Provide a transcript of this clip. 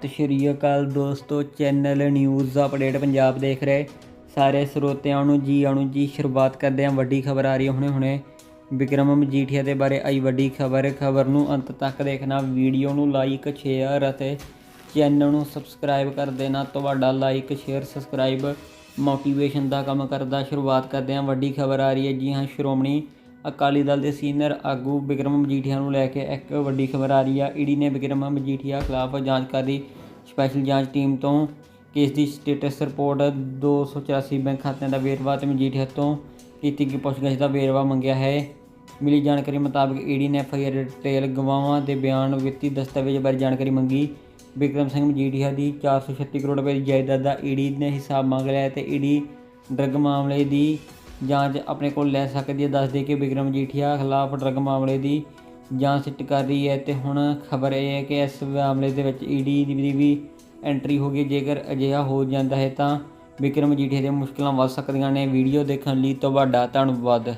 ਸਤਿ ਸ਼੍ਰੀ ਅਕਾਲ ਦੋਸਤੋ channel news update Punjab ਦੇਖ ਰਹੇ। ਸਾਰੇ ਸਰੋਤਿਆਂ ਨੂੰ ਜੀ ਆਣੂ ਜੀ ਸ਼ੁਰੂਆਤ ਕਰਦੇ ਹਾਂ, ਵੱਡੀ ਖਬਰ ਆ ਰਹੀ ਹੈ ਹੁਣੇ ਹੁਣੇ। ਵਿਕਰਮ ਮਜੀਠੀਆ ਦੇ ਬਾਰੇ ਆਈ ਵੱਡੀ ਖਬਰ ਖਬਰ ਨੂੰ ਅੰਤ ਤੱਕ ਦੇਖਣਾ, ਵੀਡੀਓ ਨੂੰ ਲਾਈਕ ਸ਼ੇਅਰ ਅਤੇ ਚੈਨਲ ਨੂੰ ਸਬਸਕ੍ਰਾਈਬ ਕਰ ਦੇਣਾ। ਤੁਹਾਡਾ ਲਾਈਕ ਸ਼ੇਅਰ ਸਬਸਕ੍ਰਾਈਬ ਮੋਟੀਵੇਸ਼ਨ ਦਾ ਕੰਮ ਕਰਦਾ। ਸ਼ੁਰੂਆਤ ਕਰਦੇ ਹਾਂ, ਵੱਡੀ ਖਬਰ ਆ ਰਹੀ ਹੈ ਜੀ ਹਾਂ ਸ਼੍ਰੋਮਣੀ ਅਕਾਲੀ ਦਲ ਦੇ ਸੀਨੀਅਰ ਆਗੂ ਵਿਕਰਮ ਮਜੀਠੀਆ ਨੂੰ ਲੈ ਕੇ ਇੱਕ ਵੱਡੀ ਖਬਰ ਆ ਰਹੀ ਆ। ਈਡੀ ਨੇ ਵਿਕਰਮ ਮਜੀਠੀਆ ਖਿਲਾਫ ਜਾਂਚ ਕਰ ਸਪੈਸ਼ਲ ਜਾਂਚ ਟੀਮ ਤੋਂ ਕੇਸ ਦੀ ਸਟੇਟਸ ਰਿਪੋਰਟ 284 ਬੈਂਕ ਖਾਤਿਆਂ ਦਾ ਵੇਰਵਾ ਤੇ ਮਜੀਠੀਆ ਤੋਂ ਕੀਤੀ ਗਈ ਪੁੱਛਗਿੱਛ ਦਾ ਵੇਰਵਾ ਮੰਗਿਆ ਹੈ। ਮਿਲੀ ਜਾਣਕਾਰੀ ਮੁਤਾਬਕ ਈਡੀ ਨੇ ਐਫਆਈਆਰ ਡਿਟੇਲ ਗਵਾਹਾਂ ਦੇ ਬਿਆਨ ਵਿੱਤੀ ਦਸਤਾਵੇਜ਼ ਬਾਰੇ ਜਾਣਕਾਰੀ ਮੰਗੀ। ਵਿਕਰਮ ਸਿੰਘ ਮਜੀਠੀਆ ਦੀ 436 ਕਰੋੜ ਰੁਪਏ ਦੀ ਜਾਇਦਾਦ ਦਾ ਈਡੀ ਨੇ ਹਿਸਾਬ ਮੰਗ ਲਿਆ ਹੈ ਤੇ ਈਡੀ ਡਰੱਗ ਮਾਮਲੇ ਦੀ ਜਾਂਚ ਆਪਣੇ ਕੋਲ ਲੈ ਸਕਦੀ ਹੈ। ਦੱਸਦੇ ਕਿ ਵਿਕਰਮ ਮਜੀਠੀਆ ਖਿਲਾਫ ਡਰੱਗ ਮਾਮਲੇ ਦੀ ਜਾਂਚ ਸਿੱਟ ਕਰ ਰਹੀ ਹੈ ਤੇ ਹੁਣ ਖਬਰ ਇਹ ਹੈ ਕਿ ਇਸ ਮਾਮਲੇ ਦੇ ਵਿੱਚ ਈਡੀ ਦੀ ਵੀ ਐਂਟਰੀ ਹੋ ਗਈ ਜੇਕਰ ਅਜਿਹਾ ਹੋ ਜਾਂਦਾ ਹੈ ਤਾਂ ਵਿਕਰਮ ਮਜੀਠੀਆ ਦੀਆਂ ਮੁਸ਼ਕਲਾਂ ਵੱਧ ਸਕਦੀਆਂ ਨੇ। ਵੀਡੀਓ ਦੇਖਣ ਲਈ ਤੁਹਾਡਾ ਧੰਨਵਾਦ।